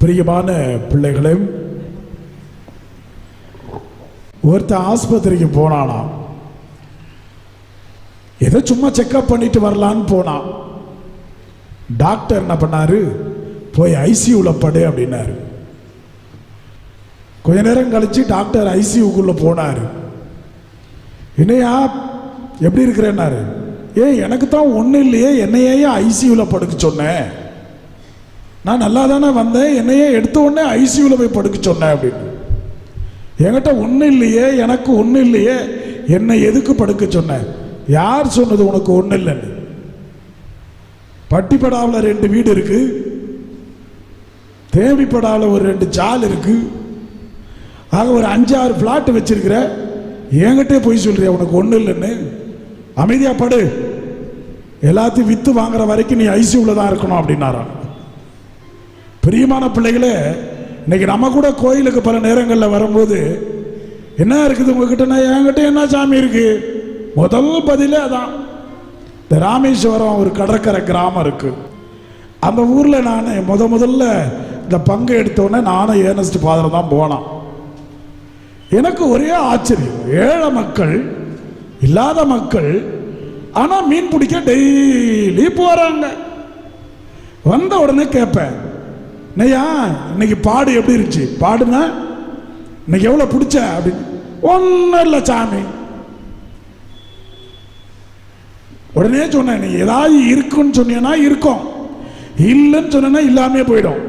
பிரியமான பிள்ளைகளே ஒருத்தன் ஆஸ்பத்திரிக்கு போனானா ஏதோ சும்மா செக்கப் பண்ணிட்டு வரலான்னு போனான் டாக்டர் என்ன பண்ணாரு? போய் ஐசியூவில் படு அப்படின்னாரு. கொஞ்ச நேரம் கழிச்சு டாக்டர் ஐசியூக்குள்ள போனார். என்னையா எப்படி இருக்கிறேன்னாரு? ஏன் எனக்கு தான் ஒன்றும் இல்லையே என்னையே ஐசியூவில் படுக்க சொன்னேன் நான் நல்லா தானே வந்தேன் என்னையே எடுத்த உடனே ஐசியூவில் போய் படுக்க சொன்னேன் அப்படின்னு. என்கிட்ட ஒன்றும் இல்லையே எனக்கு ஒன்றும் இல்லையே என்னை எதுக்கு படுக்க சொன்னேன்? யார் சொன்னது உனக்கு ஒன்றும் இல்லைன்னு? பட்டிப்படாவில் ரெண்டு வீடு இருக்கு. தேவிப்படாவில் ஒரு ரெண்டு ஜால் இருக்கு. ஆக ஒரு அஞ்சாறு பிளாட் வச்சிருக்கிற என்கிட்டே போய் சொல்றிய உனக்கு ஒன்றும் இல்லைன்னு? அமைதியாக படு. எல்லாத்தையும் விற்று வாங்குற வரைக்கும் நீ ஐசியூவில் தான் இருக்கணும் அப்படின்னாரான் பிரியமான பிள்ளைகளே இன்னைக்கு நம்ம கூட கோயிலுக்கு பல நேரங்களில் வரும்போது என்ன இருக்குது உங்ககிட்ட என்கிட்ட என்ன சாமி இருக்கு? முதல் பதிலே அதான். இந்த ராமேஸ்வரம் ஒரு கடற்கரை கிராமம் இருக்கு. அந்த ஊரில் நான் முத முதல்ல இந்த பங்கு எடுத்தோடனே நானும் ஏனஸ்ட் ஃபாதர் தான் போனான். எனக்கு ஒரே ஆச்சரியம். ஏழை மக்கள் இல்லாத மக்கள் ஆனால் மீன் பிடிக்க டெய்லி போகிறாங்க வந்த உடனே கேட்பேன் நையா இன்னைக்கு பாடு எப்படி இருந்துச்சு? பாடுனா இன்னைக்கு எவ்வளோ பிடிச்ச? அப்படின்னு. ஒன்றும் இல்லை சாமி. உடனே சொன்னேன் நீ ஏதாவது இருக்குன்னு சொன்னீங்கன்னா இருக்கும். இல்லைன்னு சொன்னா இல்லாமே போயிடும்.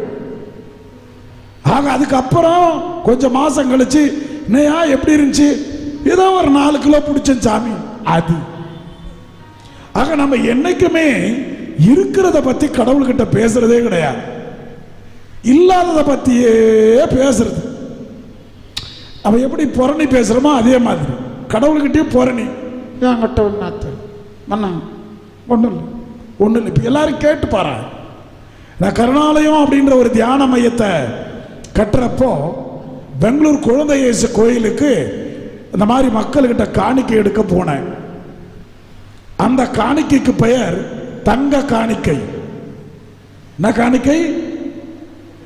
ஆக அதுக்கப்புறம் கொஞ்சம் மாசம் கழிச்சு என்னையா எப்படி இருந்துச்சு? ஏதோ ஒரு நாலு கிலோ பிடிச்சேன் சாமி அது. ஆக நம்ம என்னைக்குமே இருக்கிறத பத்தி கடவுள்கிட்ட பேசுறதே கிடையாது. இல்லாததை பத்தியே பேசுறது. நம்ம எப்படி புரணி பேசுறோமோ அதே மாதிரி. கடவுள்கிட்டயும் புரணி என்கிட்ட ஒன்னாத்து மண்ணா ஒன்றும் இல்லை. ஒன்றும் இல்லை. இப்போ எல்லாரும் கேட்டு பாரு. நான் கருணாலயம் அப்படின்ற ஒரு தியான மையத்தை கட்டுறப்போ பெங்களூர் குழந்தை இயேசு கோயிலுக்கு இந்த மாதிரி மக்கள்கிட்ட காணிக்கை எடுக்க போனேன். அந்த காணிக்கைக்கு பெயர் தங்க காணிக்கை. என்ன காணிக்கை?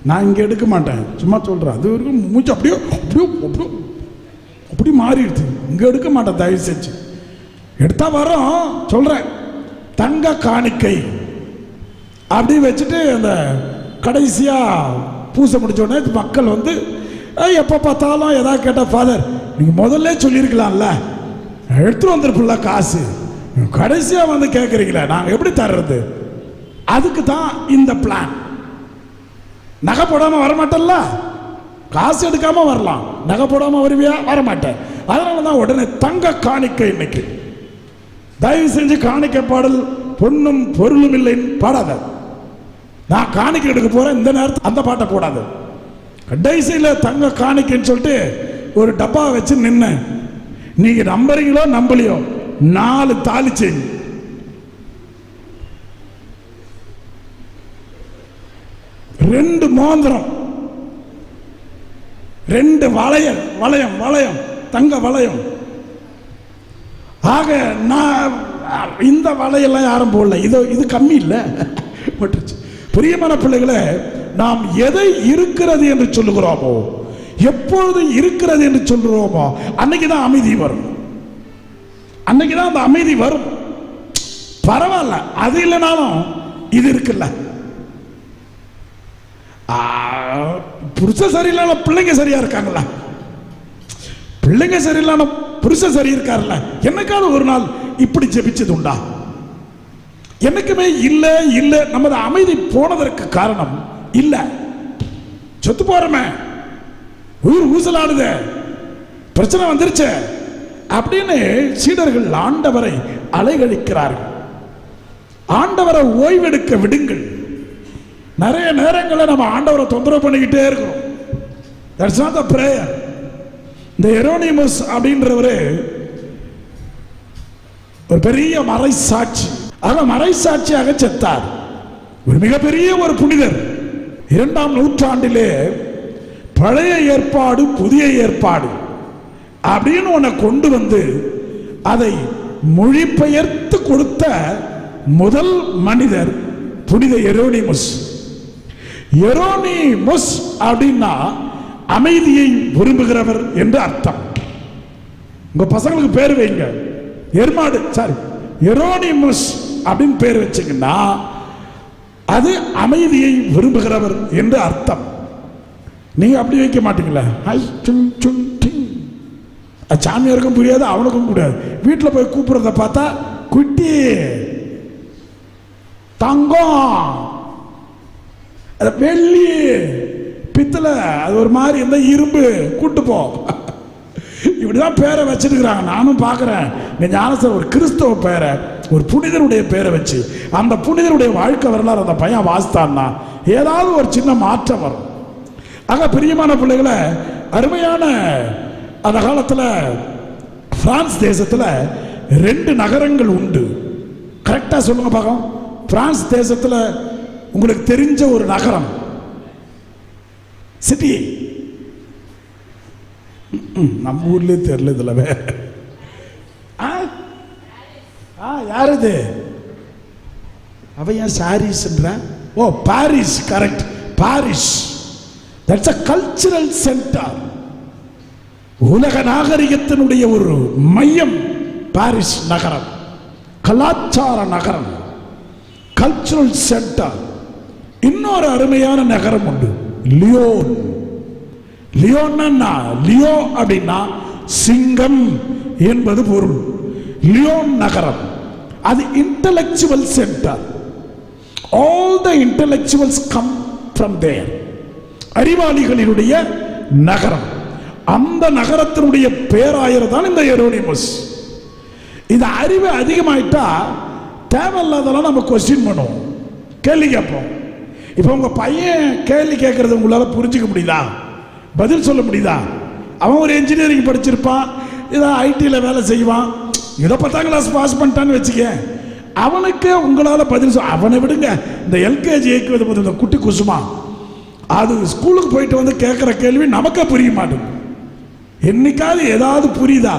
நான் இங்கே எடுக்க மாட்டேன். சும்மா சொல்கிறேன் அது வரைக்கும் மூச்சு அப்படியே அப்படியோ அப்படியோ அப்படி மாறிடுச்சு. இங்கே எடுக்க மாட்டேன் தயவு செஞ்சு. எடுத்தால் வரோம் சொல்கிறேன் தங்க காணிக்கை. அப்படி வச்சுட்டு அந்த கடைசியாக பூசை முடித்தோடனே மக்கள் வந்து எப்போ பார்த்தாலும் எதாவது கேட்டால் ஃபாதர் நீங்கள் முதல்ல சொல்லியிருக்கலாம்ல. எடுத்துட்டு வந்துருப்பில்ல காசு. கடைசியாக வந்து கேட்குறீங்களே நாங்கள் எப்படி தர்றது? அதுக்கு தான் இந்த பிளான் நகை போடாமல் வரமாட்டல்ல? காசு எடுக்காமல் வரலாம். நகை போடாமல் வருவியா? வரமாட்டேன். அதனால தான் உடனே தங்க காணிக்கை இன்னைக்கு. தயவு செஞ்சு காணிக்கை பாடல் பொண்ணும் பொருளும் இல்லைன்னு பாடாத. நான் காணிக்கை எடுக்க போறேன் இந்த நேரத்தில் அந்த பாட்டை போடாது. கடைசியில் தங்க காணிக்கைன்னு சொல்லிட்டு ஒரு டப்பா வச்சு நின்னேன். நீங்கள் நம்புறீங்களோ நம்பலையோ நாலு தாலி ரெண்டு மோந்திரம். ரெண்டு வளையல் வளையம் வளையம் தங்க வளையம். ஆக நான் இந்த வலையெல்லாம் யாரும் போடல. இது இது கம்மி இல்லை. பட்டுருச்சு. பிரியமான பிள்ளைகளை நாம் எதை இருக்கிறது என்று சொல்லுகிறோமோ எப்பொழுது இருக்கிறது என்று சொல்கிறோமோ அன்னைக்கு தான் அமைதி வரும். அன்னைக்கு தான் அந்த அமைதி வரும். பரவாயில்ல. அது இல்லைனாலும் இது இருக்குல்ல ஆ, புருஷன் சரியில்லாத பிள்ளைங்க சரியா இருக்காங்களா? பிள்ளைங்க சரியில்லைனா புருஷன் சரி இருக்காருல்ல? என்னைக்காவது ஒரு நாள் இப்படி ஜெபிச்சது உண்டா? என்னைக்குமே இல்லை இல்லை. நமது அமைதி போனதற்கு காரணம் இல்லை. செத்து போறமே. உயிர் ஊசலாடுது. பிரச்சனை வந்துருச்சே. அப்படின்னு சீடர்கள் ஆண்டவரை அலைகழிக்கிறார்கள். ஆண்டவரை ஓய்வெடுக்க விடுங்கள். நிறைய நேரங்களில் நம்ம ஆண்டவரை தொந்தரவு பண்ணிக்கிட்டே இருக்கிறோம். தட்ஸ் நாட் த பிரேயர் இந்த எரோனிமஸ் அப்படின்றவர் ஒரு பெரிய மறை சாட்சி ஆக மறை சாட்சியாக செத்தார். ஒரு மிகப்பெரிய ஒரு புனிதர். இரண்டாம் நூற்றாண்டிலே பழைய ஏற்பாடு புதிய ஏற்பாடு அப்படின்னு உன்னை கொண்டு வந்து அதை மொழிபெயர்த்து கொடுத்த முதல் மனிதர் புனித எரோனிமஸ் எரோனிமுஸ் அப்படின்னா அமைதியை விரும்புகிறவர் என்று அர்த்தம். உங்க பசங்களுக்கு பேர் வைங்க. எருமாடு சாரி எரோனிமுஸ் அப்படின்னு பேர் வச்சீங்கன்னா அது அமைதியை விரும்புகிறவர் என்று அர்த்தம். நீங்க அப்படி வைக்க மாட்டீங்களா? ஹை சுங் சுங் டிங். சாமியாருக்கும் புரியாது அவனுக்கும் கூடாது வீட்டில் போய் கூப்பிடுறத பார்த்தா குட்டி தங்கம். அது வெள்ளி. பித்தளை அது ஒரு மாதிரி இருந்தால் இரும்பு. கூட்டு போ. இப்படிதான் பேரை வச்சிருக்கிறாங்க. நானும் பார்க்குறேன். இந்த ஞானசர் ஒரு கிறிஸ்தவ பேரை ஒரு புனிதருடைய பேரை வச்சு அந்த புனிதருடைய வாழ்க்கை வரலாறு அந்த பையன் வாசித்தான்னா ஏதாவது ஒரு சின்ன மாற்றம் வரும். ஆக பிரியமான பிள்ளைகளை அருமையான அந்த காலத்தில் பிரான்ஸ் தேசத்தில் ரெண்டு நகரங்கள் உண்டு. கரெக்டாக சொல்லுங்க பார்க்கலாம் பிரான்ஸ் தேசத்தில் உங்களுக்கு தெரிஞ்ச ஒரு நகரம். சிட்டி நம்ம ஊர்லேயே தெரியல இதுல வே- ஆ? ஆ யார் இது? அவ ஏன் சாரீஸ்ன்ற? ஓ Paris correct Paris that's a cultural centre உலக நாகரிகத்தினுடைய ஒரு மையம் பாரிஸ் நகரம். கலாச்சார நகரம். கல்ச்சுரல் சென்டர் இன்னொரு அருமையான நகரம் உண்டு. லியோன். லியோன்னா லியோ அப்படின்னா சிங்கம் என்பது பொருள். லியோன் நகரம். அது intellectual centre all the intellectuals come from there அறிவாளிகளினுடைய நகரம். அந்த நகரத்தினுடைய பேராயர் தான் இந்த எரோனிமஸ் இந்த அறிவு அதிகமாயிட்டா தேவையில்லாதெல்லாம் நம்ம கொஸ்டின் பண்ணுவோம். கேள்வி கேட்போம். இப்போ உங்கள் பையன் கேள்வி கேட்குறது உங்களால் புரிஞ்சிக்க முடியுதா? பதில் சொல்ல முடியுதா? அவன் ஒரு இன்ஜினியரிங் படிச்சிருப்பான் ஏதோ ஐடியில் வேலை செய்வான். ஏதோ பத்தாம் கிளாஸ் பாஸ் பண்ணிட்டான்னு வச்சுக்க அவனுக்கு உங்களால் பதில் சொல் அவனை விடுங்க. இந்த எல்கேஜி ஏக்குவது பதில் இந்த குட்டி குசுமா. அது ஸ்கூலுக்கு போயிட்டு வந்து கேட்குற கேள்வி நமக்கே புரிய மாட்டேங்குது. என்னைக்காவது ஏதாவது புரியுதா?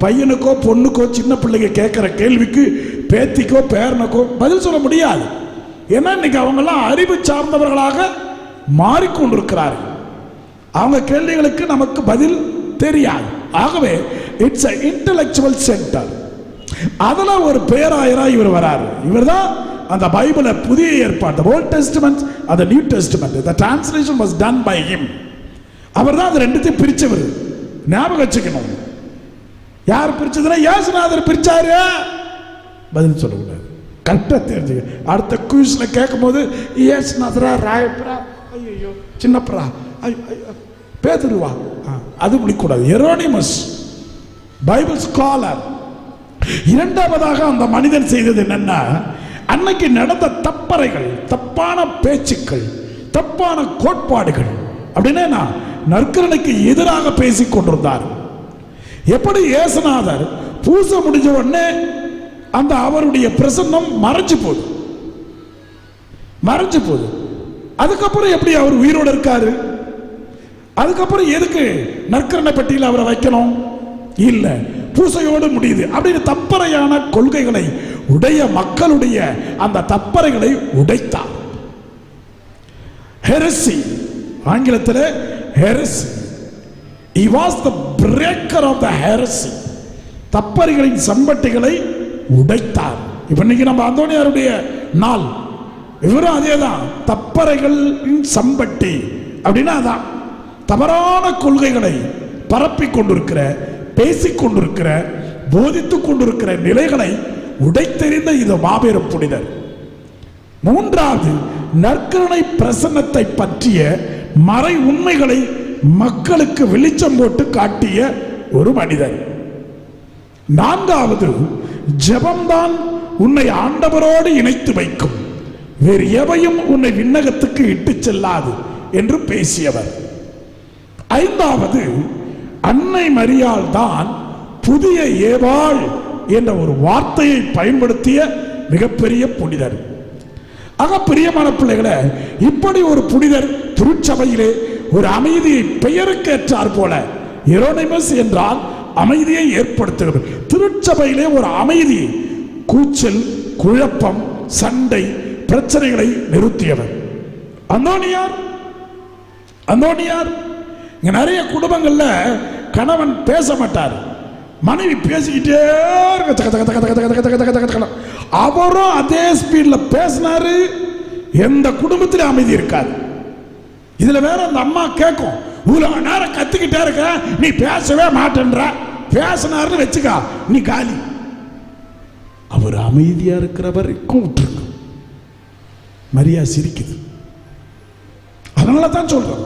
பையனுக்கோ பொண்ணுக்கோ சின்ன பிள்ளைங்க கேட்குற கேள்விக்கு பேத்திக்கோ பேரனுக்கோ பதில் சொல்ல முடியாது. ஏன்னா இன்னைக்கு அவங்கெல்லாம் அறிவு சார்ந்தவர்களாக மாறிக்கொண்டிருக்கிறார்கள். அவங்க கேள்விகளுக்கு நமக்கு பதில் தெரியாது. ஆகவே இட்ஸ் அ இன்டலெக்சுவல் சென்டர் அதில் ஒரு பேராயராக இவர் வராரு. இவர்தான் அந்த பைபிளை புதிய ஏற்பாடு ஓல்ட் டெஸ்ட்மெண்ட் அந்த new testament the translation was done by him அவர் தான் அது ரெண்டுத்தையும் பிரிச்சவர். ஞாபகம் வச்சுக்கணும். யார் பிரிச்சதுன்னா ஏசுநாதர் பிரிச்சாரு. பதில் சொல்லக்கூடாது. கரெக்டாக தெரிஞ்சுக்க அடுத்த குயிஸில் கேட்கும்போது இயேசுநாதரா ராயப்பரா. ஐயோ சின்னப்பரா. ஐயோ ஐயோ, பேதுருவா ஆ, அது முடிக்கூடாது. Hieronymus Bible scholar. இரண்டாவதாக அந்த மனிதன் செய்தது என்னன்னா அன்னைக்கு நடந்த தப்பறைகள் தப்பான பேச்சுக்கள் தப்பான கோட்பாடுகள் அப்படின்னா நற்கரனுக்கு எதிராக பேசிக் கொண்டிருந்தார் எப்படி ஏசுநாதர் பூச முடிஞ்ச உடனே அந்த அவருடைய பிரசன்னம் மறைஞ்சு போகுது. மறைஞ்சு போகுது. அதுக்கப்புறம் எப்படி அவர் உயிரோடு இருக்காரு? அதுக்கப்புறம் எதுக்கு நற்கரணை பெட்டியில் அவரை வைக்கணும்? இல்லை பூசையோடு முடியுது. அப்படின்னு தப்பறையான கொள்கைகளை உடைய மக்களுடைய அந்த தப்பறைகளை உடைத்தார். ஹெரசி ஆங்கிலத்தில் heresy. He was the breaker of the heresy தப்பறிகளின் சம்பட்டிகளை உடைத்தார். இப்போ இன்னைக்கு நம்ம அந்தோனியாருடைய நாள். இவரும் அதேதான். தப்பறைகளின் சம்பட்டி. அப்படின்னா அதான். தவறான கொள்கைகளை பரப்பி கொண்டிருக்கிற பேசி கொண்டிருக்கிற போதித்து கொண்டிருக்கிற நிலைகளை உடைத்தெறிந்த இது மாபெரும் புனிதர். மூன்றாவது நற்கருணை பிரசன்னத்தை பற்றிய மறை உண்மைகளை மக்களுக்கு வெளிச்சம் போட்டு காட்டிய ஒரு மனிதர். நான்காவது ஜபம்தான் உன்னை ஆண்டவரோடு இணைத்து வைக்கும். வேறு எவையும் உன்னை விண்ணகத்துக்கு இட்டுச் செல்லாது என்று பேசியவர். ஐந்தாவது அன்னை மரியால் தான் புதிய ஏவாள் என்ற ஒரு வார்த்தையை பயன்படுத்திய மிகப்பெரிய புனிதர். ஆக பிரியமான பிள்ளைகளை இப்படி ஒரு புனிதர் திருச்சபையிலே ஒரு அமைதியை பெயருக்கேற்றார் போல எரோனிமஸ் என்றால் அமைதியை ஏற்படுத்துகிறது. திருச்சபையிலே ஒரு அமைதி கூச்சல் குழப்பம் சண்டை பிரச்சனைகளை நிறுத்தியவர். அந்தோனியார் அந்தோனியார் இங்க நிறைய குடும்பங்கள்ல கணவன் பேச மாட்டார். மனைவி பேசிக்கிட்டே இருக்க அவரும் அதே ஸ்பீடில் பேசினாரு. எந்த குடும்பத்திலும் அமைதி இருக்காது. இதுல வேற அந்த அம்மா கேட்கும் இவ்வளோ நேரம் கத்துக்கிட்டே இருக்க நீ பேசவே மாட்டேன்ற. பேசினார்னு வச்சுக்கா நீ காலி. அவர் அமைதியா இருக்கிற வரைக்கும் விட்டுருங்க மரியா சிரிக்குது. அதனால தான் சொல்றோம்.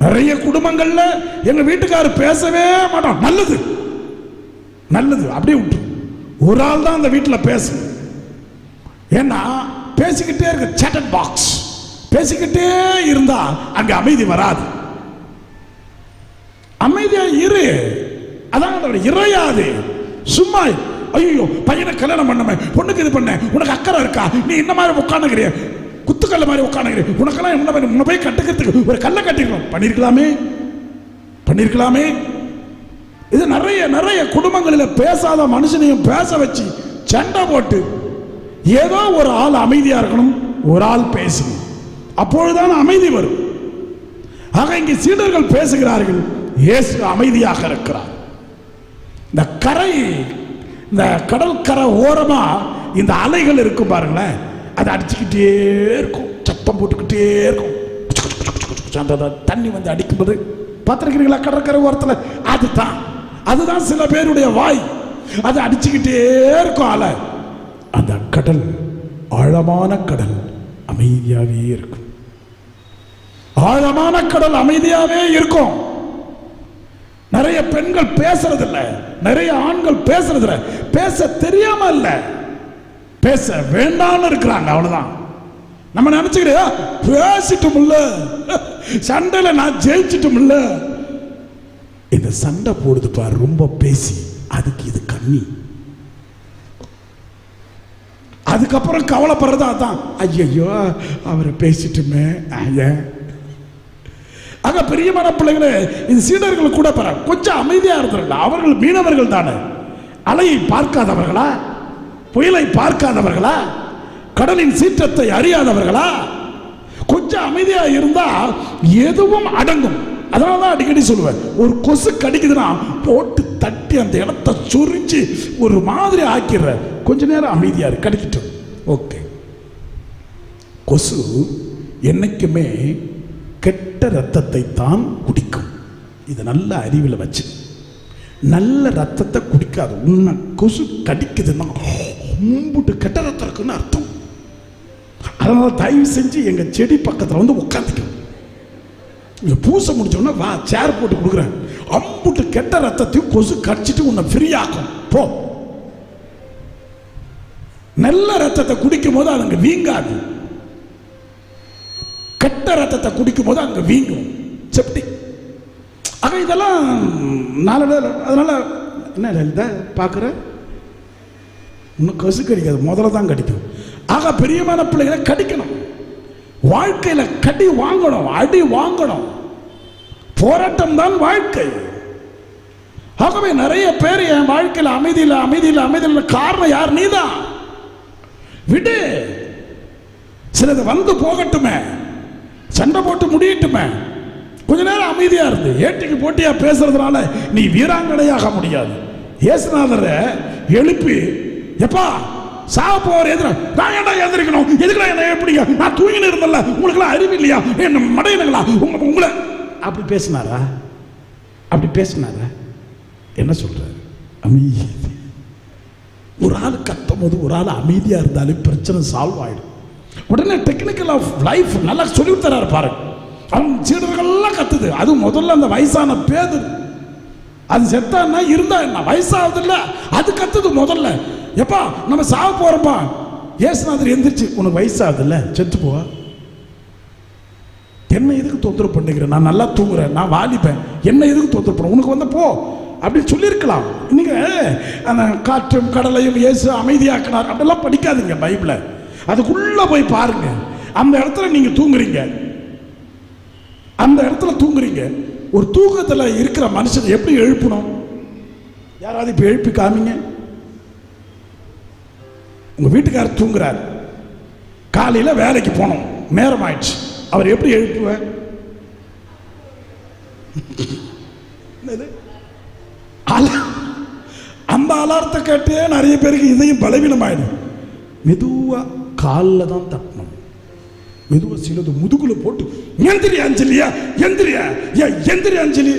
நிறைய குடும்பங்கள்ல எங்க வீட்டுக்காரர் பேசவே மாட்டோம் நல்லது. நல்லது. அப்படியே விட்டு ஒரு ஆள் தான் அந்த வீட்டில் பேசு. ஏன்னா பேசிக்கிட்டே இருக்க. சேட்டட் பாக்ஸ் பேசிக்கிட்டே இருந்தா அங்க அமைதி வராது. அமைதியா இரு. அதான் அதோட இறையாது. சும்மா ஐயோ பையனை கல்யாணம் பண்ணமே பொண்ணுக்கு இது பண்ண உனக்கு அக்கறை இருக்கா? நீ இந்த மாதிரி உட்காந்துக்கிறிய குத்துக்கல்ல மாதிரி உட்காந்துக்கிறிய உனக்கெல்லாம் என்ன மாதிரி? உன்னை போய் கட்டுக்கிறதுக்கு ஒரு கல்லை கட்டிக்கலாம் பண்ணிருக்கலாமே பண்ணிருக்கலாமே இது நிறைய நிறைய குடும்பங்களில் பேசாத மனுஷனையும் பேச வச்சு சண்டை போட்டு ஏதோ ஒரு ஆள் அமைதியா இருக்கணும் ஒரு ஆள் பேசணும் அப்பொழுதுதான் அமைதி வரும். ஆக இங்கே சீடர்கள் பேசுகிறார்கள் இயேசு அமைதியாக இருக்கிறார். இந்த கரை இந்த கடல் கரை இந்த அலைகள் இருக்கும் பாருங்களேன். அதை அடிச்சுக்கிட்டே இருக்கும். சத்தம் போட்டுக்கிட்டே இருக்கும். அந்த தண்ணி வந்து அடிக்கும்போது பார்த்துருக்கிறீங்களா? கடற்கரை ஓரத்தில்? அதுதான். அதுதான் சில பேருடைய வாய். அது அடிச்சுக்கிட்டே இருக்கும் அலை. அந்த கடல் ஆழமான கடல் அமைதியாகவே இருக்கும். ஆழமான கடல் அமைதியாகவே இருக்கும். நிறைய பெண்கள் பேசுறது இல்லை நிறைய ஆண்கள் பேசுறது இல்லை பேச தெரியாம இல்ல. பேச வேண்டாம்னு இருக்கிறாங்க அவ்வளவுதான். நம்ம நினைச்சுக்கிட்டு பேசிட்டோம்ல சண்டையில நான் ஜெயிச்சிட்டோம்ல இந்த சண்டை போடுது பாரு ரொம்ப பேசி அதுக்கு இது கம்மி அதுக்கப்புறம் கவலைப்படுறது தான் ஐயையோ அவரை பேசிட்டுமே ஐயா ஆக பிரியமான பிள்ளைங்களே இது சீடர்கள் கூட பெற கொஞ்சம் அமைதியா இருந்திருக்கலாம் அவர்கள் மீனவர்கள் தானே. அலையை பார்க்காதவர்களா? புயலை பார்க்காதவர்களா? கடலின் சீற்றத்தை அறியாதவர்களா? கொஞ்சம் அமைதியா இருந்தா எதுவும் அடங்கும். அதனால தான் அடிக்கடி சொல்லுவேன் ஒரு கொசு கடிக்குதுன்னா போட்டு தட்டி அந்த இடத்த சொரிஞ்சு ஒரு மாதிரி ஆக்கிடுற. கொஞ்ச நேரம் அமைதியா இரு கடிக்கட்டும் ஓகே. கொசு என்னைக்குமே கெட்ட ரத்தத்தை தான் குடிக்கும். இது நல்ல அறிவில் வச்சு. நல்ல ரத்தத்தை குடிக்காது. உன்னை கொசு கடிக்குதுன்னா கும்பிட்டு கெட்ட ரத்தம் இருக்குன்னு அர்த்தம். அதனால தயவு செஞ்சு எங்கள் செடி பக்கத்தில் வந்து உட்காந்துக்கும் இங்கே பூசை முடிச்சோன்னா வா சேர் போட்டு கொடுக்குறேன். அம்புட்டு கெட்ட ரத்தத்தையும் கொசு கடிச்சிட்டு உன்னை ஃப்ரீயாக்கும் போ. நல்ல ரத்தத்தை குடிக்கும் போது அதுங்க வீங்காது. கெட்ட ரத்தத்தை குடிக்கும் போது அங்கே வீங்கும். செப்டி. ஆக இதெல்லாம் நாலு அதனால் என்ன லலிதா பார்க்குற? இன்னும் கொசு கடிக்காது முதல்ல தான் கடிக்கும். ஆக பெரியமான பிள்ளைகளை கடிக்கணும். வாழ்க்கையில் கடி வாங்கணும் அடி வாங்கணும். போராட்டம் தான் வாழ்க்கை. ஆகவே நிறைய பேர் என் வாழ்க்கையில் அமைதியில் அமைதியில் அமைதியில் காரணம் யார்? நீதான். விடு. சிலது வந்து போகட்டுமே. சண்டை போட்டு முடியட்டுமே. கொஞ்ச நேரம் அமைதியாக இருந்து. ஏட்டிக்கு போட்டியா பேசுறதுனால நீ வீராங்கனையாக முடியாது. இயேசுநாதரை எழுப்பி எப்பா சாக போற எதிர நான் ஏன்டா எந்திரிக்கணும்? எதுக்குடா என்ன எப்படிங்க நான் தூங்கினு இருந்தல உங்களுக்குலாம் அறிவு இல்லையா? என்ன மடையனுங்களா? உங்க உங்களை அப்படி பேசினாரா? அப்படி பேசினாரா? என்ன சொல்றாரு? அமைதி. ஒரு ஆள் கத்தும் போது ஒரு ஆள் அமைதியாக இருந்தாலே பிரச்சனை சால்வ் ஆயிடும். உடனே டெக்னிக்கல் ஆஃப் லைஃப் நல்லா சொல்லி தராரு பாருங்க அவன் சீடர்கள்லாம் கத்துது. அது முதல்ல அந்த வயசான பேது அது செத்தான்னா இருந்தா என்ன? வயசாகுது இல்லை அது கத்துது முதல்ல. எப்பா நம்ம சாக போறோம்ப்பா. ஏசுநாதர் எந்திரிச்சு உனக்கு வயசாகுது இல்ல செத்து போ. என்ன எதுக்கு தொந்தரவு பண்ணுகிறேன் நான் நல்லா தூங்குறேன் நான் வாலிப்பேன் என்ன எதுக்கு தொந்தரவு பண்ண? உனக்கு வந்த போ. அப்படின்னு சொல்லியிருக்கலாம். நீங்கள் அந்த காற்றும் கடலையும் இயேசு அமைதியாக்கினார். அப்படிலாம் படிக்காதீங்க பைபிளை. அதுக்குள்ள போய் பாருங்க. அந்த இடத்துல நீங்க தூங்குறீங்க. அந்த இடத்துல தூங்குறீங்க. ஒரு தூக்கத்தில் இருக்கிற மனுஷனை எப்படி எழுப்பணும்? யாராவது இப்போ எழுப்பி காமிங்க. உங்க வீட்டுக்காரர் தூங்குறார். காலையில் வேலைக்கு போனோம். நேரம் ஆயிடுச்சு அவர் எப்படி எழுப்புவேன் என்னது? அந்த அலாரத்தை கேட்டே நிறைய பேருக்கு இதையும் பலவீனமாயிடும் மெதுவாக காலில் தான் தட்டணும். மெதுவா சிலது முதுகுல போட்டு எந்திரி அஞ்சலியா எந்திரியா ஏ எந்திரி அஞ்சலி.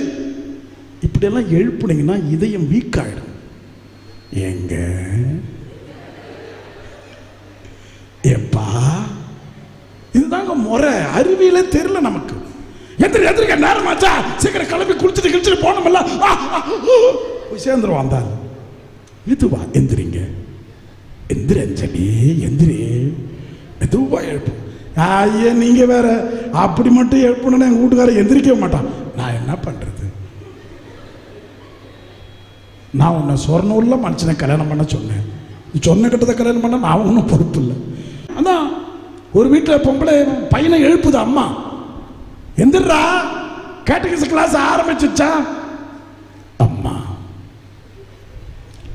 இப்படியெல்லாம் எழுப்புனீங்கன்னா இதயம் வீக் ஆயிடும். எங்க எப்பா இதுதாங்க முறை. அறிவியல தெரியல நமக்கு. எந்திரி எந்திரிக்க நேரமாச்சா சீக்கிரம் கிளம்பி குளிச்சுட்டு கிழிச்சிட்டு போனோம்ல ஆ, போய் சேர்ந்துருவோம் அந்த இதுவா எந்திரிங்க. எந்திரி அஞ்சலி எந்திரி. மெதுவாக எழுப்பு. ஐயா நீங்க வேற அப்படி மட்டும் எழுப்பணும்னா எங்க வீட்டுக்காரர் எந்திரிக்கவே மாட்டான். நான் என்ன பண்றது? நான் உன்னை சொர்ணூர்ல மனுஷனை கல்யாணம் பண்ண சொன்னேன். நீ சொன்ன கிட்டத்தை கல்யாணம் பண்ண நான் ஒன்றும் பொறுப்பு இல்லை. அதான் ஒரு வீட்டில் பொம்பளை பையனை எழுப்புது அம்மா. எந்திரா கேட்டகிஸ் கிளாஸ் ஆரம்பிச்சிச்சா அம்மா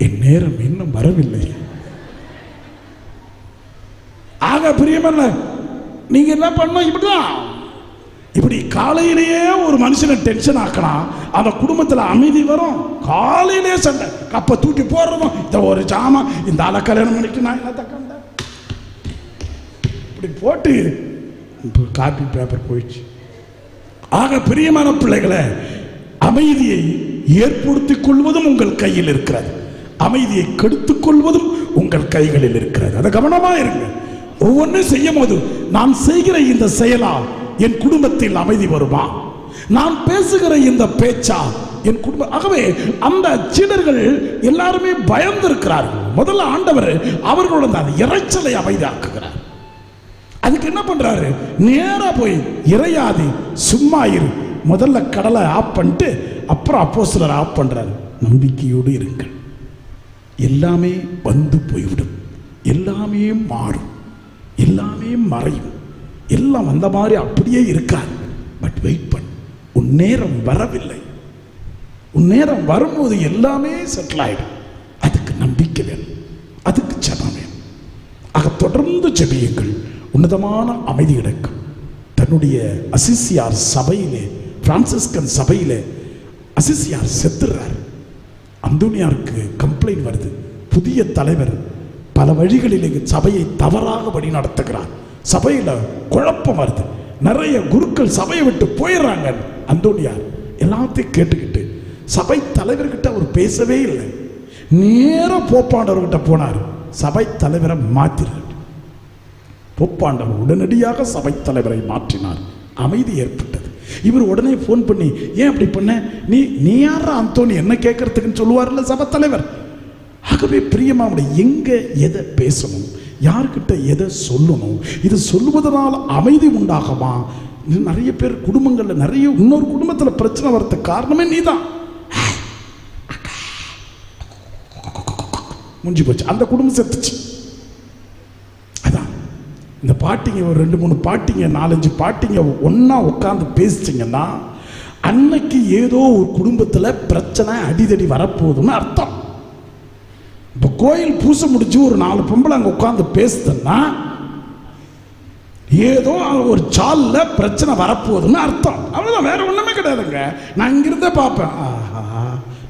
என் நேரம் இன்னும் வரவில்லை. ஆக பிரியமல்ல நீங்க என்ன பண்ணணும்? இப்படிதான். இப்படி காலையிலேயே ஒரு மனுஷனை டென்ஷன் ஆக்கலாம் அந்த குடும்பத்தில் அமைதி வரும். காலையிலேயே சண்டை. கப்பை தூக்கி போடுறதும் இந்த ஒரு ஜாமான் இந்த ஆளை கல்யாணம் பண்ணிட்டு நான் என்ன தக்கண்ட இப்படி போட்டு இப்போ காப்பி பேப்பர் போயிடுச்சு. ஆக பிரியமான பிள்ளைகளை அமைதியை ஏற்படுத்திக் கொள்வதும் உங்கள் கையில் இருக்கிறது. அமைதியை கெடுத்துக் கொள்வதும் உங்கள் கைகளில் இருக்கிறது. அதை கவனமாக இருங்க ஒவ்வொன்றும் செய்யும் போது நான் செய்கிற இந்த செயலால் என் குடும்பத்தில் அமைதி வருமா? நான் பேசுகிற இந்த பேச்சா என் குடும்ப? ஆகவே அந்த சீடர்கள் எல்லாருமே பயந்திருக்கிறார்கள். முதல்ல ஆண்டவர் அவர்களோட அந்த இறைச்சலை அமைதியாக்குகிறார். அதுக்கு என்ன பண்றாரு? நேரா போய் இறையாதி சும்மா இரு. முதல்ல கடலை ஆஃப் பண்ணிட்டு அப்புறம் அப்போ சிலர் ஆஃப் பண்றாரு. நம்பிக்கையோடு இருங்கள். எல்லாமே வந்து போய்விடும். எல்லாமே மாறும். எல்லாமே மறையும். எல்லாம் அந்த மாதிரி அப்படியே இருக்காது. பட் வெயிட் பண்ணு உன் நேரம் வரவில்லை. உன் நேரம் வரும்போது எல்லாமே செட்டில் ஆயிடும். அதுக்கு நம்பிக்கை வேணும். அதுக்கு ஜெபம் வேணும். ஆக தொடர்ந்து ஜெபியுங்கள். உன்னதமான அமைதி கிடைக்கும். தன்னுடைய அசிசியார் சபையிலே பிரான்சிஸ்கன் சபையிலே அசிசியார் செத்துறார். அந்தோனியாருக்கு கம்ப்ளைண்ட் வருது. புதிய தலைவர் பல வழிகளில் சபையை தவறாக வழி நடத்துகிறார். சபையில் குழப்பம் வருது. நிறைய குருக்கள் சபையை விட்டு போயிடுறாங்க. அந்தோனியார் எல்லாத்தையும் கேட்டுக்கிட்டு சபை தலைவர்கிட்ட அவர் பேசவே இல்லை. நேரம் போப்பாண்டவர்கிட்ட போனார். சபை தலைவரை மாற்றினார் போப்பாண்டவர் உடனடியாக சபை தலைவரை மாற்றினார். அமைதி ஏற்பட்டது. இவர் உடனே ஃபோன் பண்ணி ஏன் அப்படி பண்ண? நீ நீ யாரா அந்தோனி என்ன கேட்கறதுக்குன்னு சொல்லுவார்ல சபை தலைவர்? ஆகவே பிரியமாவுடைய எங்கே எதை பேசணும்? யார்கிட்ட எதை சொல்லணும்? இது சொல்லுவதனால் அமைதி உண்டாகுமா? நிறைய பேர் குடும்பங்களில் நிறைய இன்னொரு குடும்பத்தில் பிரச்சனை வரத்து காரணமே நீதான். முடிஞ்சு போச்சு. அந்த குடும்பம் செத்துச்சு. அதான். இந்த பாட்டிங்க ஒரு ரெண்டு மூணு பாட்டிங்க நாலஞ்சு பாட்டிங்க ஒன்றா உட்காந்து பேசிச்சிங்கன்னா அன்னைக்கு ஏதோ ஒரு குடும்பத்தில் பிரச்சனை அடிதடி வரப்போகுதுன்னு அர்த்தம். கோயில் பூசை முடிச்சு ஒரு நாலு பொம்பளை அங்கே உட்காந்து பேசுதுன்னா ஏதோ ஒரு சால்ல பிரச்சனை வரப்போகுதுன்னு அர்த்தம். அவ்வளோதான் வேற ஒன்றுமே கிடையாதுங்க. நான் இங்கிருந்தே பார்ப்பேன். ஆஹா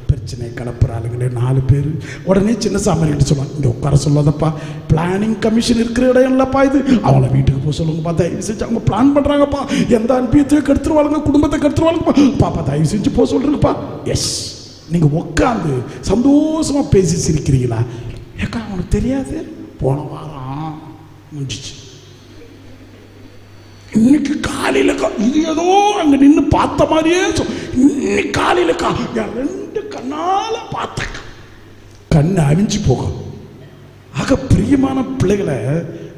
பிரச்சனை கிளப்புறாளுங்களே நாலு பேர். உடனே சின்ன சாமியார்கிட்ட சொல்லுவாங்க இங்கே உட்கார சொல்லாதப்பா. பிளானிங் கமிஷன் இருக்கிற இடம் இல்லைப்பா இது. அவங்கள வீட்டுக்கு போக சொல்லுங்கப்பா தயவு செஞ்சு அவங்க பிளான் பண்ணுறாங்கப்பா எந்த அனுப்பியத்தையும் கெடுத்துருவாளுங்க குடும்பத்தை கெடுத்துருவாளுங்கப்பா. பாப்பா தயவு செஞ்சு போக சொல்கிறேங்கப்பா எஸ் நீங்கள் உட்காந்து சந்தோஷமா பேசி சிரிக்கிறீங்களா ஏக்கா அவனுக்கு தெரியாது? போன வாரம் முடிஞ்சிச்சு. இன்னைக்கு காலையில் கா- இது ஏதோ அங்கே நின்று பார்த்த மாதிரியே சொல் இன்னைக்கு காலையில் கா என் ரெண்டு கண்ணால பார்த்த கண்ணு அழிஞ்சு போகும். ஆக பிரியமான பிள்ளைகளை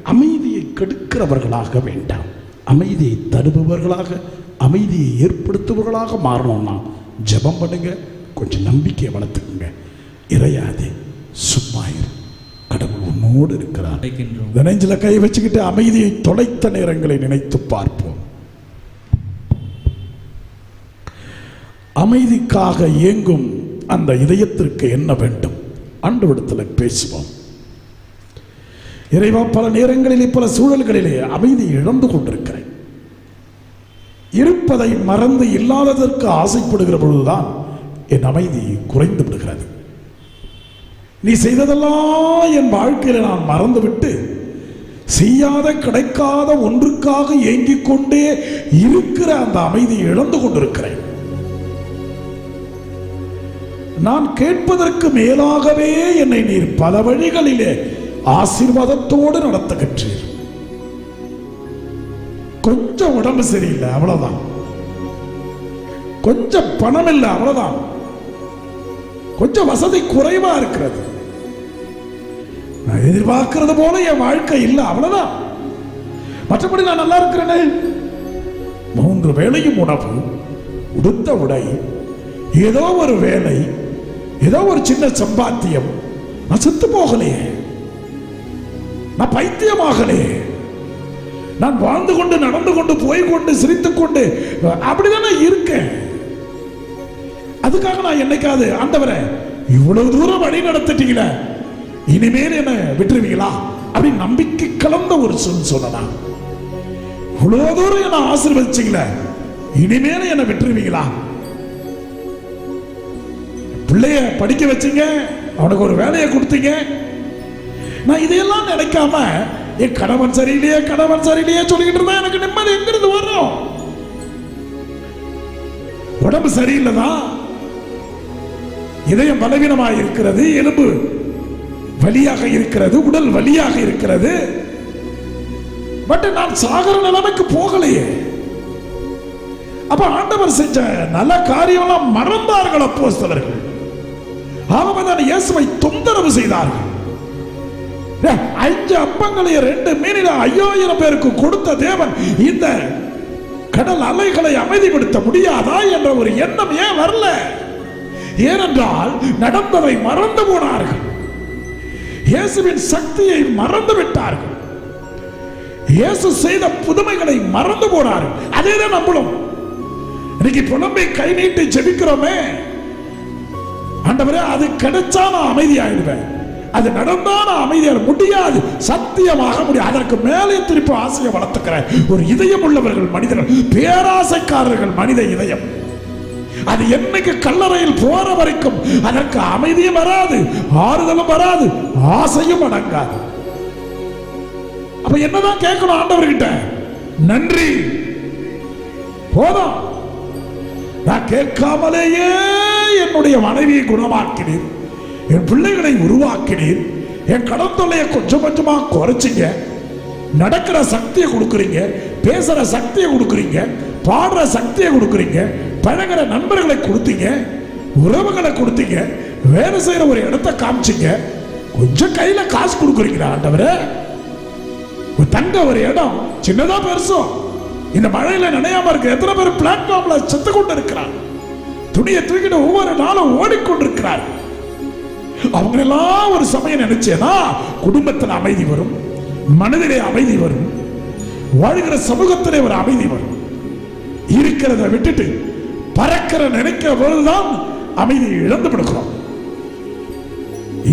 அமைதியை கெடுக்கிறவர்களாக வேண்டாம். அமைதியை தருபவர்களாக அமைதியை ஏற்படுத்துபவர்களாக மாறணும்னா ஜெபம் பண்ணுங்கள் கொஞ்சம் நம்பிக்கையை வளர்த்துக்குங்க. இறையாதே சும்மா இரு. கடவுள் உன்னோடு இருக்கிறார். நெஞ்சில கை வச்சுக்கிட்டு அமைதியை தொலைத்த நேரங்களை நினைத்து பார்ப்போம். அமைதிக்காக இயங்கும் அந்த இதயத்திற்கு என்ன வேண்டும்? ஆண்டவிடத்தில் பேசுவோம். இறைவா பல நேரங்களிலே பல சூழல்களிலே அமைதி இழந்து கொண்டிருக்கிறேன். இருப்பதை மறந்து இல்லாததற்கு ஆசைப்படுகிற பொழுதுதான் என் அமைதி குறைந்து விடுகிறது. நீ செய்ததெல்லாம் என் வாழ்க்கையில் நான் மறந்துவிட்டு செய்யாத கிடைக்காத ஒன்றுக்காக ஏங்கிக் கொண்டே இருக்கிற அந்த அமைதியை இழந்து கொண்டிருக்கிறேன். நான் கேட்பதற்கு மேலாகவே என்னை நீர் பல வழிகளிலே ஆசீர்வாதத்தோடு நடத்துகின்றீர். கொஞ்சம் உடம்பு சரியில்லை அவ்வளவுதான். கொஞ்சம் பணம் இல்லை அவ்வளவுதான். கொஞ்சம் வசதி குறைவா இருக்கிறது. நான் எதிர்பார்க்கிறது போல என் வாழ்க்கை இல்லை அவ்வளவுதான். மற்றபடி நான் நல்லா இருக்கிறேனே. மூன்று வேலையும் உணவு உடுத்த உடை ஏதோ ஒரு வேலை ஏதோ ஒரு சின்ன சம்பாத்தியம். நான் செத்து போகலையே. நான் பைத்தியமாகலையே நான் வாழ்ந்து கொண்டு நடந்து கொண்டு போய் கொண்டு சிரித்துக்கொண்டு அப்படிதான் நான் இருக்கேன். அதுக்காக நான் என்னைக்காவது ஆண்டவரை இவ்வளவு தூரம் வழி நடத்திட்டீங்களே இனிமேல் என்ன விட்டுருவீங்களா? அப்படின்னு நம்பிக்கை கலந்த ஒரு சொல் சொல்லலாம் இவ்வளவு தூரம் என்ன ஆசீர்வதிச்சீங்களே இனிமேல் என்ன விட்டுருவீங்களா? பிள்ளைய படிக்க வச்சீங்க அவனுக்கு ஒரு வேலையை கொடுத்தீங்க. நான் இதையெல்லாம் நினைக்காம என் கணவன் சரியில்லையே கணவன் சரியில்லையே சொல்லிக்கிட்டு இருந்தா எனக்கு நிம்மதி எங்கிருந்து வரும்? உடம்பு சரியில்லைதான் இதயம் பலவீனமாக இருக்கிறது எலும்பு வலியாக இருக்கிறது உடல் வலியாக இருக்கிறது. பட் நான் சாகர நிலைமைக்கு போகலையே. அப்ப ஆண்டவர் செஞ்ச நல்ல காரியம்லாம் மறந்தார்கள் அப்போஸ்தலர்கள். ஆகவே இயேசுவை தொந்தரவு செய்தார்கள். அஞ்சு அப்பங்களை ரெண்டு மீனில ஐயாயிரம் பேருக்கு கொடுத்த தேவன் இந்த கடல் அலைகளை அமைதிப்படுத்த முடியாதா என்ற ஒரு எண்ணம் ஏன் வரல? ஏனென்றால் நடந்ததை மறந்து போனார்கள். இயேசுவின் சக்தியை மறந்து விட்டார்கள். இயேசு செய்த புதுமைகளை மறந்து போனார்கள். அதே தான் நம்மளும். இன்னைக்கு புலம்பை கை நீட்டி ஜெபிக்கிறோமே. ஆண்டவரே அது கிடைச்சா நான் அமைதியாயிடுவேன் அது நடந்தா நான் அமைதியாக முடியாது. சத்தியமாக முடியாது. அதற்கு மேலே திருப்பி ஆசையை வளர்த்துக்கிறேன். ஒரு இதயம் உள்ளவர்கள் மனிதர்கள் பேராசைக்காரர்கள் மனித இதயம். அது என்னைக்கு கல்லறையில் போற வரைக்கும் அதற்கு அமைதியும் வராது ஆறுதலும் வராது ஆசையும் அடங்காது. அப்ப என்னதான் கேட்கணும் ஆண்டவர்கிட்ட? நன்றி. போதும். நான் கேட்காமலேயே என்னுடைய மனைவியை குணமாக்கினேன் என் பிள்ளைகளை உருவாக்கினேன் என் கடன் தொல்லையை கொஞ்சம் கொஞ்சமா குறைச்சிங்க. நடக்கிற சக்தியை கொடுக்குறீங்க பேசுற சக்தியை கொடுக்குறீங்க பாடுற சக்தியை கொடுக்குறீங்க பழகுற நண்பர்களை கொடுத்தீங்க உறவுகளை கொடுத்தீங்க வேலை செய்யற ஒரு இடத்த காமிச்சிங்க. கொஞ்சம் கையில காசு கொடுக்குறீங்களா ஆண்டவரே? ஒரு தங்க ஒரு இடம் சின்னதா பெருசும் இந்த மழையில நனையாம இருக்கு எத்தனை பேர் பிளாட்ஃபார்ம்ல செத்து கொண்டு இருக்கிறார் துணியை தூக்கிட்டு ஒவ்வொரு நாளும் ஓடிக்கொண்டிருக்கிறார். அவங்களெல்லாம் ஒரு சமயம் நினைச்சேனா குடும்பத்தில் அமைதி வரும் மனதிலே அமைதி வரும் வாழ்கிற சமூகத்திலே ஒரு அமைதி வரும். இருக்கிறத விட்டுட்டு பறக்கிற நினைக்கிற பொழுதுதான் அமைதியை இழந்து விடுகிறோம்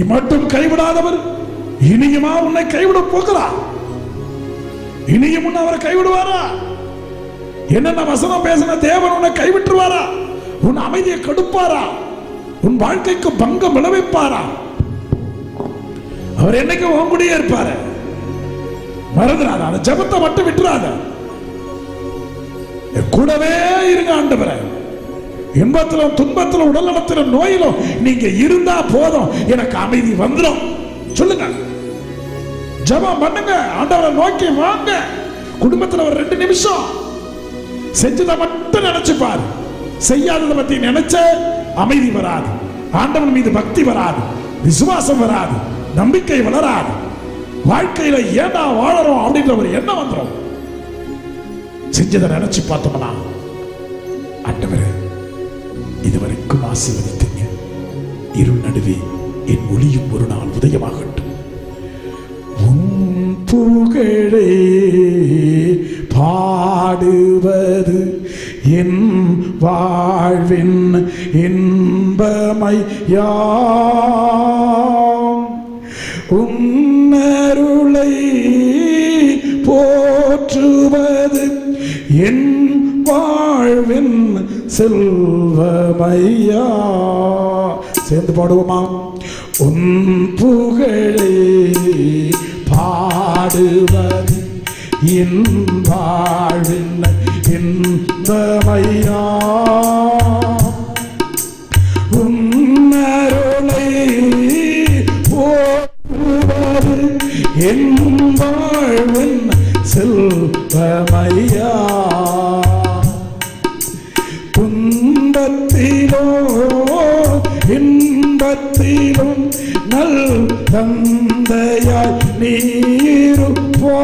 மட்டும் கைவிடாதவர் இனியுமா உன்னை கைவிட போகிறார் இனியும் உன்னை அவரை கைவிடுவாரா? என்னென்ன வசனம் பேசின தேவன் உன்னை கைவிட்டுருவாரா? உன் அமைதியை கடுப்பாரா? உன் வாழ்க்கைக்கு பங்கம் விளைவிப்பாரா? அவர் என்னைக்கு உன் கூடயே இருப்பாரு? மறந்துடாத அந்த ஜபத்தை மட்டும் விட்டுறாத. கூடவே இருங்க ஆண்டவரை. இன்பத்திலும் துன்பத்திலும் உடல் நலத்திலும் நோயிலும் நீங்க இருந்தா போதும். எனக்கு அமைதி வந்துடும் சொல்லுங்க. ஜபம் பண்ணுங்க. ஆண்டவரை நோக்கி வாங்க. குடும்பத்துல ஒரு ரெண்டு நிமிஷம். செஞ்சதை மட்டும் நினைச்சு பாரு செய்யாததை பத்தி நினைச்ச அமைதி வராது. ஆண்டவன் மீது பக்தி வராது. விசுவாசம் வராது. நம்பிக்கை வளராது. வாழ்க்கையில ஏண்டா வாழறோம் அப்படின்ற ஒரு எண்ணம் வந்துடும் செஞ்சதை நினைச்சு பார்த்தோம்னா ஆண்டவரே இதுவரைக்கும் ஆசீர்வதித்தீங்க இருள் நடுவே என் ஒளியும் ஒரு நாள் உதயமாகட்டும். உன் புகழே பாடுவது என் வாழ்வின் இன்பமையாம். உன்னருளை போற்றுவது என் செல்வமையா. சேர்ந்து பாடுவோமா? உன் புகழே பாடுவது இன்பாழ்வின் இன்பமையா. உன்னருளை போடுவது என் வாழ்வின் செல்வமையா. இன்பத்திலும் நல் தந்தையாய் நீரும் போ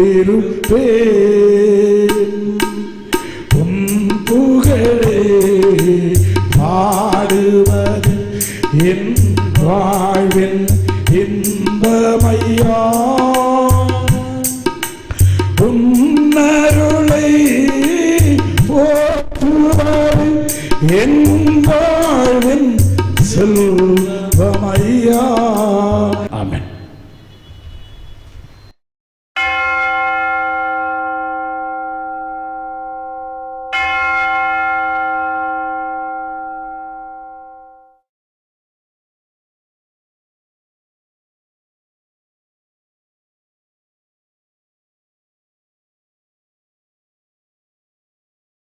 Cordeiro,